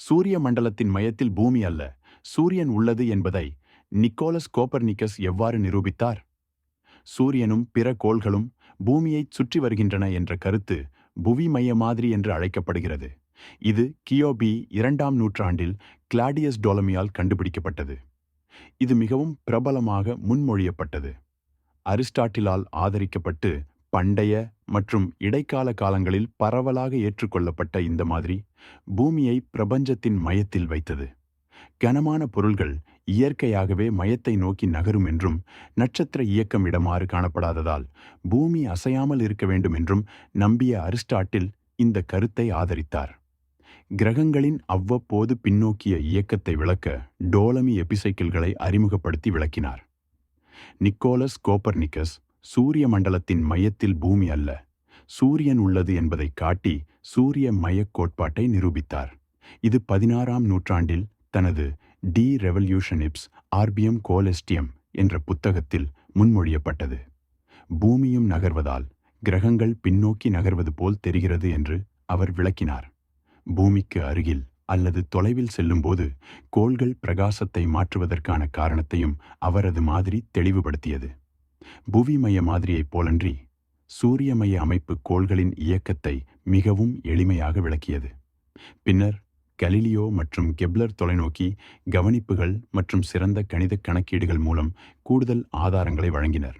சூரிய மண்டலத்தின் மையத்தில் பூமி அல்ல சூரியன் உள்ளது என்பதை நிக்கோலஸ் கோப்பர்னிக்கஸ் எவ்வாறு நிரூபித்தார்? சூரியனும் பிற கோள்களும் பூமியைச் சுற்றி வருகின்றன என்ற கருத்து புவி மைய மாதிரி என்று அழைக்கப்படுகிறது. இது கியோபி இரண்டாம் நூற்றாண்டில் கிளாடியஸ் டோலமியால் கண்டுபிடிக்கப்பட்டது. இது மிகவும் பிரபலமாக முன்மொழியப்பட்டது. அரிஸ்டாட்டிலால் ஆதரிக்கப்பட்டு பண்டைய மற்றும் இடைக்கால காலங்களில் பரவலாக ஏற்றுக்கொள்ளப்பட்ட இந்த மாதிரி பூமியை பிரபஞ்சத்தின் மையத்தில் வைத்தது. கனமான பொருள்கள் இயற்கையாகவே மையத்தை நோக்கி நகரும் என்றும் நட்சத்திர இயக்கம் இடமாறு காணப்படாததால் பூமி அசையாமல் இருக்க வேண்டும் என்றும் நம்பிய அரிஸ்டாட்டில் இந்த கருத்தை ஆதரித்தார். கிரகங்களின் அவ்வப்போது பின்னோக்கிய இயக்கத்தை விளக்க டோலமி எபிசைக்கிள்களை அறிமுகப்படுத்தி விளக்கினார். நிக்கோலஸ் கோப்பர்னிக்கஸ் சூரிய மண்டலத்தின் மையத்தில் பூமி அல்ல சூரியன் உள்ளது என்பதை காட்டி சூரிய மையக் கோட்பாட்டை நிரூபித்தார். இது பதினாறாம் நூற்றாண்டில் தனது டி ரெவல்யூஷனிப்ஸ் ஆர்பியம் கோலெஸ்டியம் என்ற புத்தகத்தில் முன்மொழியப்பட்டது. பூமியும் நகர்வதால் கிரகங்கள் பின்னோக்கி நகர்வது போல் தெரிகிறது என்று அவர் விளக்கினார். பூமிக்கு அருகில் அல்லது தொலைவில் செல்லும்போது கோள்கள் பிரகாசத்தை மாற்றுவதற்கான காரணத்தையும் அவரது மாதிரி தெளிவுபடுத்தியது. புவிமய மாதிரியைப் போலன்றி சூரியமய அமைப்பு கோள்களின் இயக்கத்தை மிகவும் எளிமையாக விளக்கியது. பின்னர் கலிலியோ மற்றும் கெப்லர் தொலைநோக்கி கவனிப்புகள் மற்றும் சிறந்த கணித கணக்கீடுகள் மூலம் கூடுதல் ஆதாரங்களை வழங்கினர்.